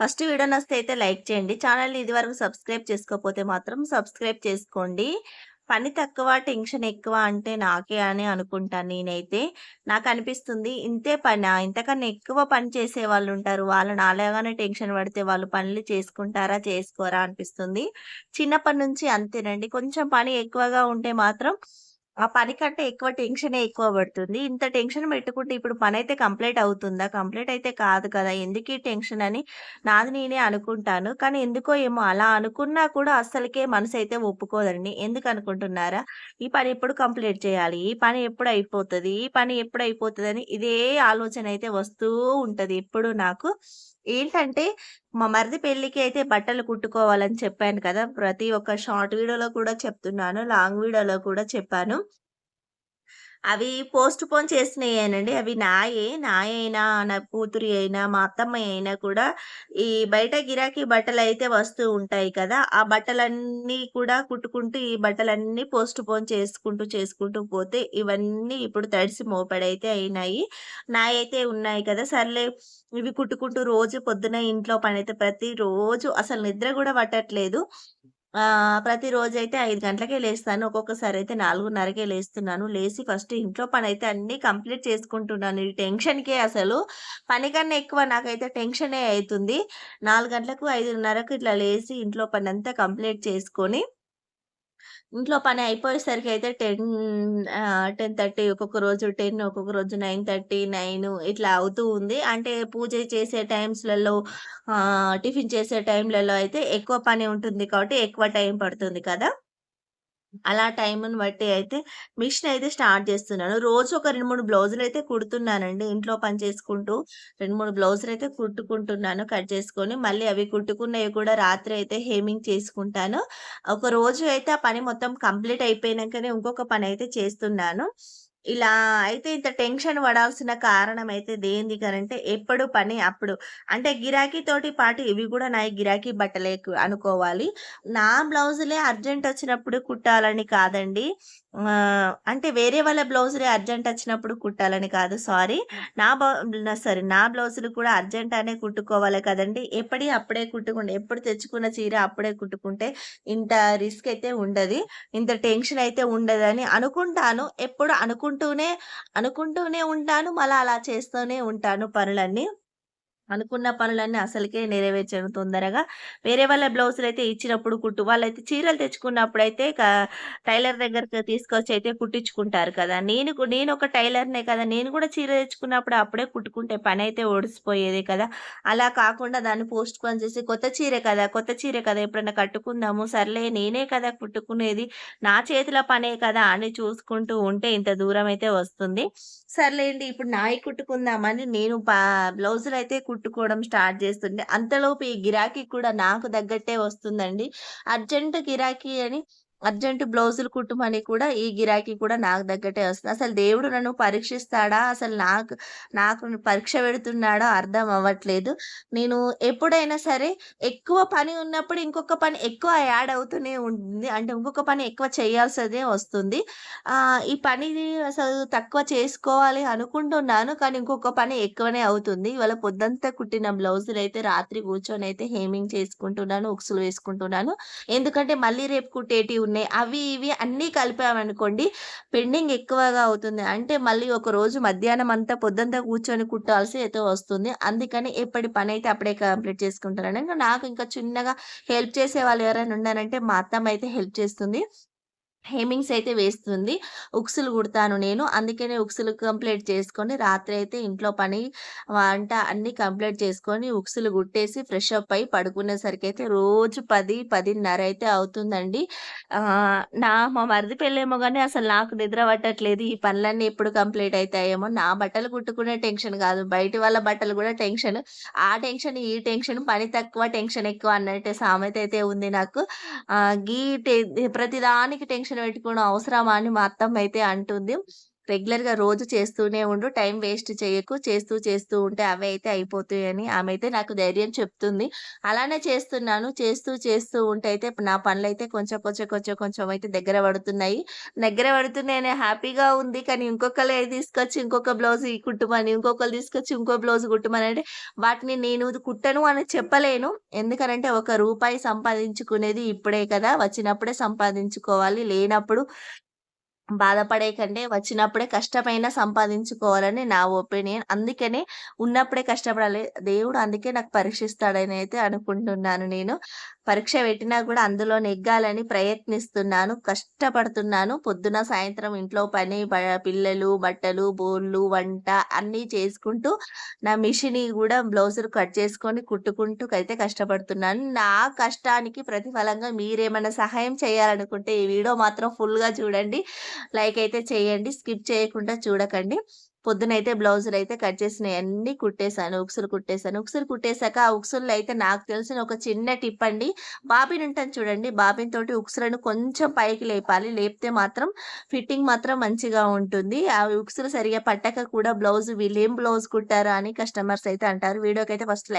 First video నచ్చితే అయితే like చేయండి. ఛానెల్‌ని ఇదివరకు సబ్స్క్రైబ్ చేసుకోకపోతే మాత్రం సబ్స్క్రైబ్ చేసుకోండి. పని తక్కువ, టెన్షన్ ఎక్కువ అంటే నాకే అని అనుకుంటాను నేనైతే. నాకు అనిపిస్తుంది ఇంతే పని ఇంతకన్నా ఎక్కువ పని చేసే వాళ్ళు నాలాగానే టెన్షన్ పడితే వాళ్ళు పనులు చేసుకుంటారా? చేసుకోరా? అనిపిస్తుంది. చిన్నప్పటి నుంచి అంతేనండి. కొంచెం పని ఎక్కువగా ఉంటే మాత్రం ఆ పని కంటే ఎక్కువ టెన్షనే ఎక్కువ పడుతుంది. ఇంత టెన్షన్ పెట్టుకుంటే ఇప్పుడు పని అయితే కంప్లీట్ అవుతుందా? కంప్లీట్ అయితే కాదు కదా! ఎందుకు ఈ టెన్షన్ అని నాది నేనే అనుకుంటాను. కానీ ఎందుకో ఏమో అలా అనుకున్నా కూడా అస్సలకే అయితే ఒప్పుకోదండి. ఎందుకనుకుంటున్నారా? ఈ పని ఎప్పుడు కంప్లీట్ చేయాలి? ఈ పని ఎప్పుడు అయిపోతుంది ఈ పని ఎప్పుడు అయిపోతుంది అని ఇదే ఆలోచన అయితే వస్తూ ఉంటది ఎప్పుడు నాకు. ఏంటంటే మా మరిది పెళ్ళికి అయితే బట్టలు కుట్టుకోవాలని చెప్పాను కదా! ప్రతి ఒక్క షార్ట్ వీడియోలో కూడా చెప్తున్నాను. లాంగ్ వీడియోలో కూడా చెప్పాను. అవి పోస్ట్‌పోన్ చేసినయేనండి. అవి నాయే. నాయైనా, నా కూతురి అయినా, మా అత్తమ్మ అయినా కూడా ఈ బయట గిరాకీ బట్టలైతే వస్తూ ఉంటాయి కదా! ఆ బట్టలన్నీ కూడా కుట్టుకుంటూ ఈ బట్టలన్నీ పోస్ట్‌పోన్ చేసుకుంటూ, చేసుకుంటూ పోతే ఇవన్నీ ఇప్పుడు తడిసి మోపడైతే అయినాయి. నాయైతే ఉన్నాయి కదా! సర్లే ఇవి కుట్టుకుంటూ రోజు పొద్దున ఇంట్లో పని అయితే ప్రతిరోజు అసలు నిద్ర కూడా పట్టట్లేదు. ప్రతిరోజు ప్రతిరోజైతే ఐదు గంటలకే లేస్తాను. ఒక్కొక్కసారి అయితే నాలుగున్నరకే లేస్తున్నాను. లేచి ఫస్ట్ ఇంట్లో పని అయితే అన్నీ కంప్లీట్ చేసుకుంటున్నాను. ఈ టెన్షన్‌కే అసలు పని కన్నా ఎక్కువ నాకైతే టెన్షనే అవుతుంది నాలుగు గంటలకు, 5:30కు ఇట్లా లేచి ఇంట్లో పని అంతా కంప్లీట్ చేసుకొని ఇంట్లో పని అయిపోయేసరికి అయితే టెన్ టెన్ థర్టీ ఒక్కొక్క రోజు 10 ఒక్కొక్క రోజు 9:30, 9 ఇట్లా అవుతూ ఉంది. అంటే పూజ చేసే టైమ్స్‌లలో టిఫిన్ చేసే టైంలలో అయితే ఎక్కువ పని ఉంటుంది కాబట్టి ఎక్కువ టైం పడుతుంది కదా! అలా టైంని బట్టి అయితే మిషన్ అయితే స్టార్ట్ చేస్తున్నాను. రోజు ఒక రెండు మూడు బ్లౌజులు అయితే కుడుతున్నానండి. ఇంట్లో పని చేసుకుంటూ రెండు మూడు బ్లౌజులు అయితే కుట్టుకుంటున్నాను కట్ చేసుకొని. మళ్ళీ అవి కుట్టుకున్నవి కూడా రాత్రి అయితే హేమింగ్ చేసుకుంటాను. ఒక రోజు అయితే ఆ పని మొత్తం కంప్లీట్ అయిపోయినాకనే ఇంకొక పని అయితే చేస్తున్నాను. ఇలా అయితే ఇంత టెన్షన్ పడాల్సిన కారణం అయితే దేనికనంటే ఎప్పుడు పని అప్పుడు. అంటే గిరాకీతోటి పాటు ఇవి కూడా నా గిరాకీ బట్టలే అనుకోవాలి. నా బ్లౌజులే అర్జెంట్ వచ్చినప్పుడు కుట్టాలని కాదండి. అంటే వేరే వాళ్ళ బ్లౌజులే అర్జెంట్ వచ్చినప్పుడు కుట్టాలని కాదు సారీ. నా బ సారీ నా బ్లౌజులు కూడా అర్జెంట్ అనే కుట్టుకోవాలి కదండీ! ఎప్పటి అప్పుడే కుట్టుకుంటే ఎప్పుడు తెచ్చుకున్న చీర అప్పుడే కుట్టుకుంటే ఇంత రిస్క్ అయితే ఉండదు ఇంత టెన్షన్ అయితే ఉండదని అనుకుంటాను. ఎప్పుడు అనుకుంటాను అనుకుంటూనే ఉంటాను. మళ్ళీ అలా చేస్తూనే ఉంటాను పనులన్నీ. అనుకున్న పనులన్నీ అసలుకే నెరవేర్చను తొందరగా. వేరే వాళ్ళ బ్లౌజులు అయితే ఇచ్చినప్పుడు కుట్టు వాళ్ళైతే చీరలు తెచ్చుకున్నప్పుడు అయితే టైలర్ దగ్గరికి తీసుకొచ్చి అయితే కుట్టించుకుంటారు కదా! నేను నేను ఒక టైలర్‌నే కదా! నేను కూడా చీర తెచ్చుకున్నప్పుడు అప్పుడే కుట్టుకుంటే పనైతే ఓడిసిపోయేది కదా! అలా కాకుండా దాన్ని పోస్ట్‌పోన్ చేసి కొత్త చీరే కదా! కొత్త చీరే కదా! ఎప్పుడైనా కట్టుకుందాము. సర్లే నేనే కదా కుట్టుకునేది. నా చేతుల పనే కదా! అని చూసుకుంటూ ఉంటే ఇంత దూరం అయితే వస్తుంది. సర్లేండి ఇప్పుడు నాయి కుట్టుకుందామని నేను పా అయితే కుట్టుకోవడం స్టార్ట్ చేస్తుంటే అంతలోపు ఈ గిరాకీ కూడా నాకు తగ్గట్టే వస్తుందండి. అర్జెంట్ గిరాకీ అని అర్జెంటు బ్లౌజులు కుట్టమని కూడా ఈ గిరాకీ కూడా నాకు తగ్గట్టే వస్తుంది. అసలు దేవుడు నన్ను పరీక్షిస్తాడా? అసలు నాకు నాకు పరీక్ష పెడుతున్నాడో అర్థం అవ్వట్లేదు. నేను ఎప్పుడైనా సరే ఎక్కువ పని ఉన్నప్పుడు ఇంకొక పని ఎక్కువ యాడ్ అవుతూనే ఉంటుంది. అంటే ఇంకొక పని ఎక్కువ చేయాల్సిదే వస్తుంది. ఈ పని అసలు తక్కువ చేసుకోవాలి అనుకుంటున్నాను. కానీ ఇంకొక పని ఎక్కువనే అవుతుంది. ఇవాళ పొద్దంతా కుట్టిన బ్లౌజులైతే రాత్రి కూర్చొని అయితే హేమింగ్ చేసుకుంటున్నాను. ఉక్సులు వేసుకుంటున్నాను. ఎందుకంటే మళ్ళీ రేపు కుట్టేటివి ఉన్నాయి. అవి ఇవి అన్నీ కలిపామనుకోండి పెండింగ్ ఎక్కువగా అవుతుంది. అంటే మళ్ళీ ఒక రోజు మధ్యాహ్నం అంతా పొద్దంతా కూర్చొని కుట్టాల్సి అయితే వస్తుంది. అందుకని ఎప్పటి పని అయితే అప్పుడే కంప్లీట్ చేసుకుంటానండి. నాకు ఇంకా చిన్నగా హెల్ప్ చేసే వాళ్ళు ఎవరైనా ఉన్నారంటే మా అత్తమ్మ అయితే హెల్ప్ చేస్తుంది. హేమింగ్స్ అయితే వేస్తుంది. ఉక్సులు కుడతాను నేను. అందుకనే ఉక్సులు కంప్లీట్ చేసుకొని రాత్రి అయితే ఇంట్లో పని, వంట అన్నీ కంప్లీట్ చేసుకొని ఉక్సులు కుట్టేసి ఫ్రెష్ అప్ అయ్యి అయితే రోజు పది పదిన్నర అయితే అవుతుందండి. నా మా మరిది పెళ్ళేమో కానీ అసలు నాకు నిద్ర పట్టట్లేదు. ఈ పనులన్నీ ఎప్పుడు కంప్లీట్ అవుతాయేమో నా బట్టలు కుట్టుకునే టెన్షన్ కాదు. బయటి వాళ్ళ బట్టలు కూడా టెన్షన్. ఆ టెన్షన్, ఈ టెన్షన్ పని తక్కువ టెన్షన్ ఎక్కువ అన్నట్టే సామెత అయితే ఉంది నాకు. గీ ప్రతిదానికి టెన్షన్ పెట్టుకోవడం అవసరమా అని మా అత్తమ్మ అయితే అంటుంది. రెగ్యులర్‌గా రోజు చేస్తూనే ఉండు. టైం వేస్ట్ చేయకు. చేస్తూ చేస్తూ ఉంటే అవే అయితే అయిపోతాయని అయితే నాకు ధైర్యం చెప్తుంది. అలానే చేస్తున్నాను. చేస్తూ చేస్తూ ఉంటే అయితే నా పనులైతే కొంచెం కొంచెం కొంచెం కొంచెం అయితే దగ్గర పడుతున్నాయి. దగ్గర పడుతున్నాయనే హ్యాపీగా ఉంది. కానీ ఇంకొకరు తీసుకొచ్చి ఇంకొక బ్లౌజ్ ఈ కుట్టుమని, ఇంకొకళ్ళు తీసుకొచ్చి ఇంకో బ్లౌజ్ కుట్టుమని అంటే వాటిని నేను కుట్టను అని చెప్పలేను. ఎందుకనంటే ఒక రూపాయి సంపాదించుకునేది ఇప్పుడే కదా! వచ్చినప్పుడే సంపాదించుకోవాలి. లేనప్పుడు బాధపడే కంటే వచ్చినప్పుడే కష్టమైనా సంపాదించుకోవాలని నా ఒపీనియన్. అందుకనే ఉన్నప్పుడే కష్టపడాలి. దేవుడు అందుకే నాకు పరీక్షిస్తాడని అయితే అనుకుంటున్నాను నేను. పరీక్ష పెట్టినా కూడా అందులో నెగ్గాలని ప్రయత్నిస్తున్నాను. కష్టపడుతున్నాను. పొద్దున, సాయంత్రం ఇంట్లో పని, పిల్లలు, బట్టలు, బోళ్ళు, వంట అన్నీ చేసుకుంటూ నా మిషన్ కూడా బ్లౌజులు కట్ చేసుకొని కుట్టుకుంటూ అయితే కష్టపడుతున్నాను. నా కష్టానికి ప్రతిఫలంగా మీరేమన్నా సహాయం చేయాలనుకుంటే ఈ వీడియో మాత్రం ఫుల్‌గా చూడండి. లైక్ అయితే చేయండి. స్కిప్ చేయకుండా చూడకండి. పొద్దునైతే అయితే కట్ చేసినయన్నీ కుట్టేశాను ఉక్సులు కుట్టేసాను. ఉక్సులు కుట్టేశాక ఆ ఉక్సుల్లో అయితే నాకు తెలిసిన ఒక చిన్న టిప్ అండి. బాబిన్ ఉంటుంది చూడండి. బాబిన్ తోటి ఉక్సులను కొంచెం పైకి లేపాలి. లేపితే మాత్రం ఫిట్టింగ్ మాత్రం మంచిగా ఉంటుంది. ఆ ఉక్సులు సరిగ్గా పట్టక కూడా బ్లౌజ్ వీళ్ళేం బ్లౌజ్ కుట్టారా అని కస్టమర్స్ అయితే అంటారు. వీడియోకి అయితే ఫస్ట్